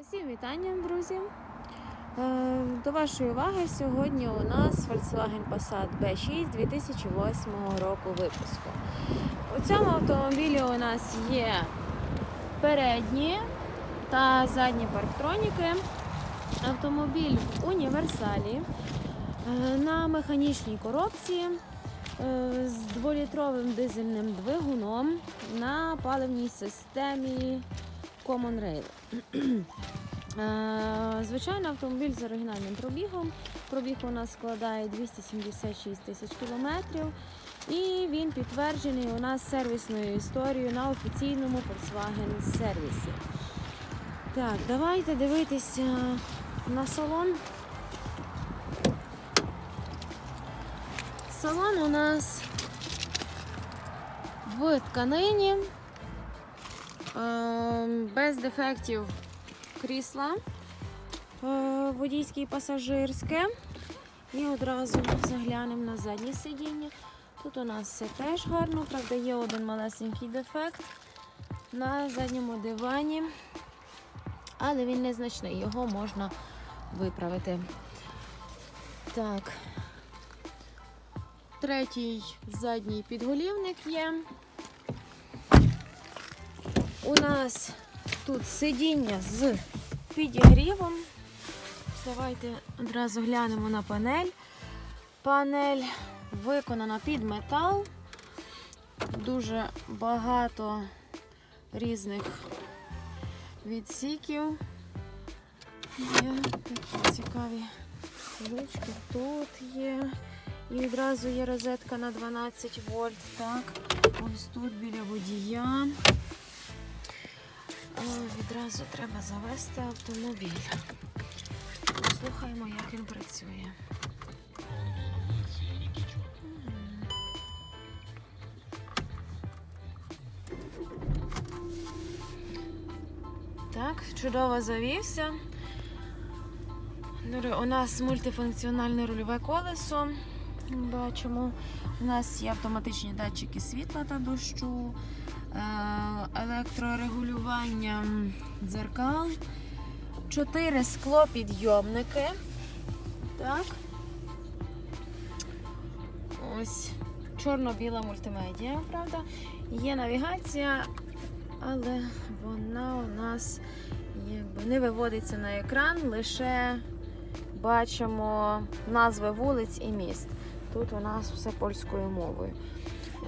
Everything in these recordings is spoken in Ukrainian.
Усім вітання, друзі! Е, До вашої уваги сьогодні у нас Volkswagen Passat B6 2008 року випуску. У цьому автомобілі у нас є передні та задні парктроніки. Автомобіль в універсалі е, на механічній коробці е, з дволітровим дизельним двигуном на паливній системі Common Rail. Е, Звичайно, автомобіль з оригінальним пробігом. Пробіг у нас складає 276 тисяч кілометрів. І він підтверджений у нас сервісною історією на офіційному Volkswagen сервісі. Так, давайте дивитися на салон. Салон у нас в тканині, е, без дефектів крісла, е, водійське і пасажирське. І одразу заглянемо на заднє сидіння. Тут у нас все теж гарно, правда, є один малесенький дефект на задньому дивані, але він незначний, його можна виправити. Так. Третій задній підголівник є. У нас тут сидіння з підігрівом. Давайте одразу глянемо на панель. Панель виконана під метал. Дуже багато різних відсіків. Є такі цікаві ручки. Тут є. І відразу є розетка на 12 вольт. Так, ось тут біля водія. Відразу треба завести автомобіль. Послухаємо, як він працює. Так, чудово завівся. Ну, У нас мультифункціональне рульове колесо. Бачимо, у нас є автоматичні датчики світла та дощу, електрорегулювання дзеркал, чотири склопідйомники. Так. Ось чорно-біла мультимедіа, правда. Є навігація, але вона у нас якби не виводиться на екран, лише бачимо назви вулиць і міст. Тут у нас все польською мовою.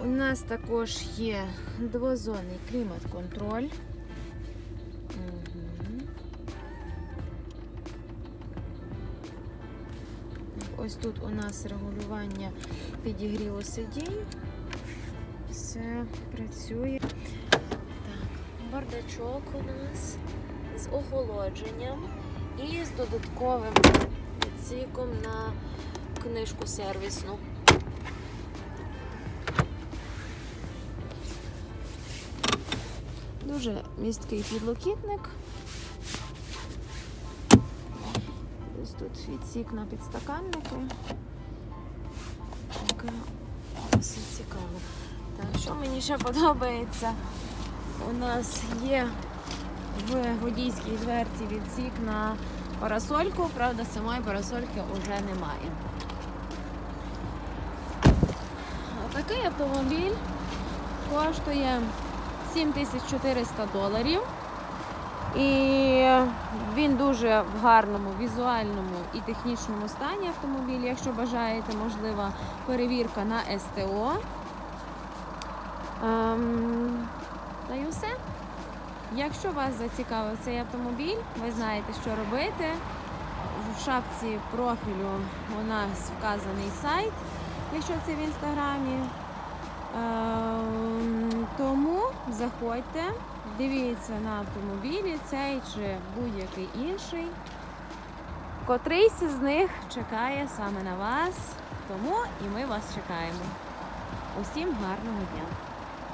У нас також є двозонний клімат-контроль. Ось тут у нас регулювання підігріву сидінь. Все працює. Так, бардачок у нас з охолодженням і з додатковим відсіком на книжку сервісну. Дуже місткий підлокітник. Ось тут відсік на підстаканники. Таке все цікаво. Так, що мені ще подобається? У нас є в водійській дверці відсік на парасольку, правда, самої парасольки вже немає. Такий автомобіль коштує 7400 доларів. І він дуже в гарному візуальному і технічному стані автомобіль. Якщо бажаєте, можлива перевірка на СТО. Ем, та й усе. Якщо вас зацікавив цей автомобіль, ви знаєте, що робити. В шапці профілю у нас вказаний сайт, якщо це в інстаграмі. Ем, Тому заходьте, дивіться на автомобілі, цей чи будь-який інший. Котрийсь з них чекає саме на вас, тому і ми вас чекаємо. Усім гарного дня!